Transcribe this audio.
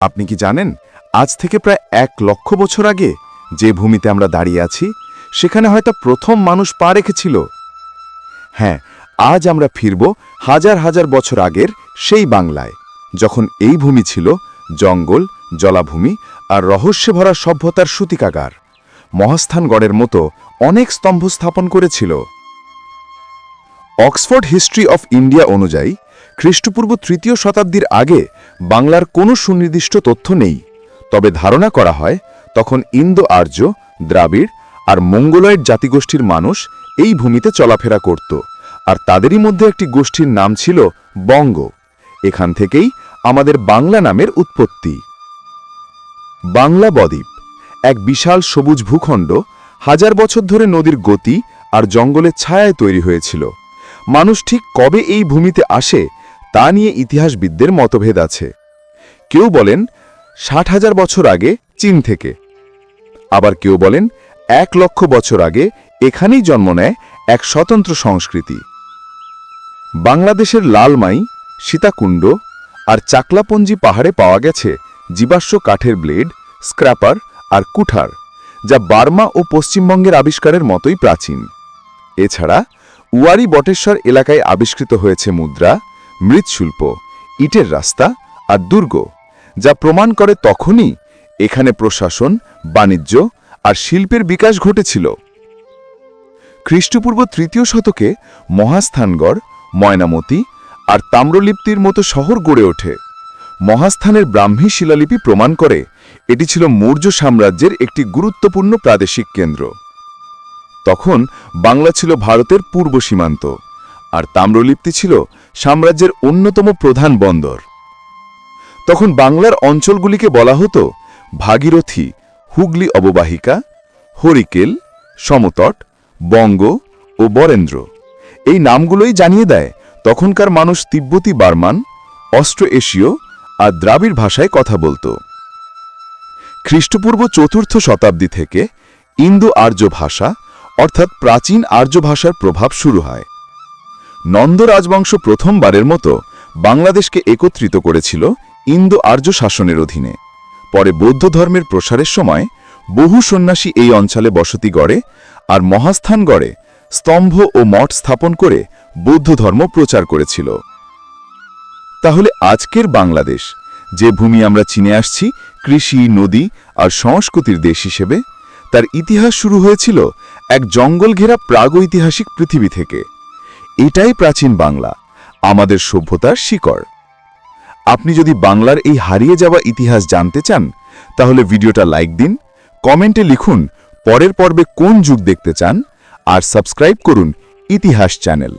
আপনি কি জানেন, আজ থেকে প্রায় এক লক্ষ বছর আগে যে ভূমিতে আমরা দাঁড়িয়ে আছি, সেখানে হয়তো প্রথম মানুষ পা রেখেছিল। হ্যাঁ আজ আমরা ফিরব হাজার হাজার বছর আগের সেই বাংলায়, যখন এই ভূমি ছিল জঙ্গল, জলাভূমি আর রহস্যে ভরা সভ্যতার সূতিকাগার। মহাস্থানগড়ের মতো অনেক স্তম্ভ স্থাপন করেছিল। অক্সফোর্ড হিস্ট্রি অফ ইন্ডিয়া অনুযায়ী খ্রিস্টপূর্ব তৃতীয় শতাব্দীর আগে বাংলার কোনো সুনির্দিষ্ট তথ্য নেই। তবে ধারণা করা হয়, তখন ইন্দো আর্য, দ্রাবিড় আর মঙ্গলয়েড জাতিগোষ্ঠীর মানুষ এই ভূমিতে চলাফেরা করত, আর তাদেরই মধ্যে একটি গোষ্ঠীর নাম ছিল বঙ্গ। এখান থেকেই আমাদের বাংলা নামের উৎপত্তি। বাংলা বদ্বীপ, এক বিশাল সবুজ ভূখণ্ড, হাজার বছর ধরে নদীর গতি আর জঙ্গলের ছায়ায় তৈরি হয়েছিল। মানুষ ঠিক কবে এই ভূমিতে আসে, তা নিয়ে ইতিহাসবিদদের মতভেদ আছে। কেউ বলেন, ষাট হাজার বছর আগে চীন থেকে। আবার কেউ বলেন, এক লক্ষ বছর আগে এখানেই জন্ম নেয় এক স্বতন্ত্র সংস্কৃতি। বাংলাদেশের লালমাই, সীতাকুণ্ড আর চাকলাপঞ্জি পাহাড়ে পাওয়া গেছে জীবাশ্ম কাঠের ব্লেড, স্ক্র্যাপার আর কুঠার, যা বার্মা ও পশ্চিমবঙ্গের আবিষ্কারের মতোই প্রাচীন। এছাড়া উয়ারি বটেশ্বর এলাকায় আবিষ্কৃত হয়েছে মুদ্রা, মৃৎশিল্প, ইটের রাস্তা আর দুর্গ, যা প্রমাণ করে তখনই এখানে প্রশাসন, বাণিজ্য আর শিল্পের বিকাশ ঘটেছিল। খ্রিস্টপূর্ব তৃতীয় শতকে মহাস্থানগড়, ময়নামতি আর তাম্রলিপ্তির মতো শহর গড়ে ওঠে। মহাস্থানের ব্রাহ্মী শিলালিপি প্রমাণ করে এটি ছিল মৌর্য সাম্রাজ্যের একটি গুরুত্বপূর্ণ প্রাদেশিক কেন্দ্র। তখন বাংলা ছিল ভারতের পূর্ব সীমান্ত, আর তাম্রলিপ্তি ছিল সাম্রাজ্যের অন্যতম প্রধান বন্দর। তখন বাংলার অঞ্চলগুলিকে বলা হতো ভাগীরথী, হুগলি অববাহিকা, হরিকেল, সমতট, বঙ্গ ও বরেন্দ্র। এই নামগুলোই জানিয়ে দেয় তখনকার মানুষ তিব্বতী, বার্মান অস্ট্রো এশীয় আর দ্রাবিড় ভাষায় কথা বলতো। খ্রিস্টপূর্ব চতুর্থ শতাব্দী থেকে ইন্দো আর্য ভাষা অর্থাৎ প্রাচীন আর্য ভাষার প্রভাব শুরু হয়। নন্দ রাজবংশ প্রথমবারের মতো বাংলাদেশকে একত্রিত করেছিল ইন্দো আর্য শাসনের অধীনে। পরে বৌদ্ধ ধর্মের প্রসারের সময় বহু সন্ন্যাসী এই অঞ্চলে বসতি গড়ে আর মহাস্থান গড়ে স্তম্ভ ও মঠ স্থাপন করে বৌদ্ধ ধর্ম প্রচার করেছিল। তাহলে আজকের বাংলাদেশ, যে ভূমি আমরা চিনে আসছি, কৃষি, নদী আর সংস্কৃতির দেশ হিসেবে, তার ইতিহাস শুরু হয়েছিল এক জঙ্গল ঘেরা প্রাগৈতিহাসিক পৃথিবী থেকে। এটাই প্রাচীন বাংলা, আমাদের সভ্যতার শিকড়। আপনি যদি বাংলার এই হারিয়ে যাওয়া ইতিহাস জানতে চান, তাহলে ভিডিওটা লাইক দিন, কমেন্টে লিখুন পরের পর্বে কোন যুগ দেখতে চান, আর সাবস্ক্রাইব করুন ইতিহাস চ্যানেল।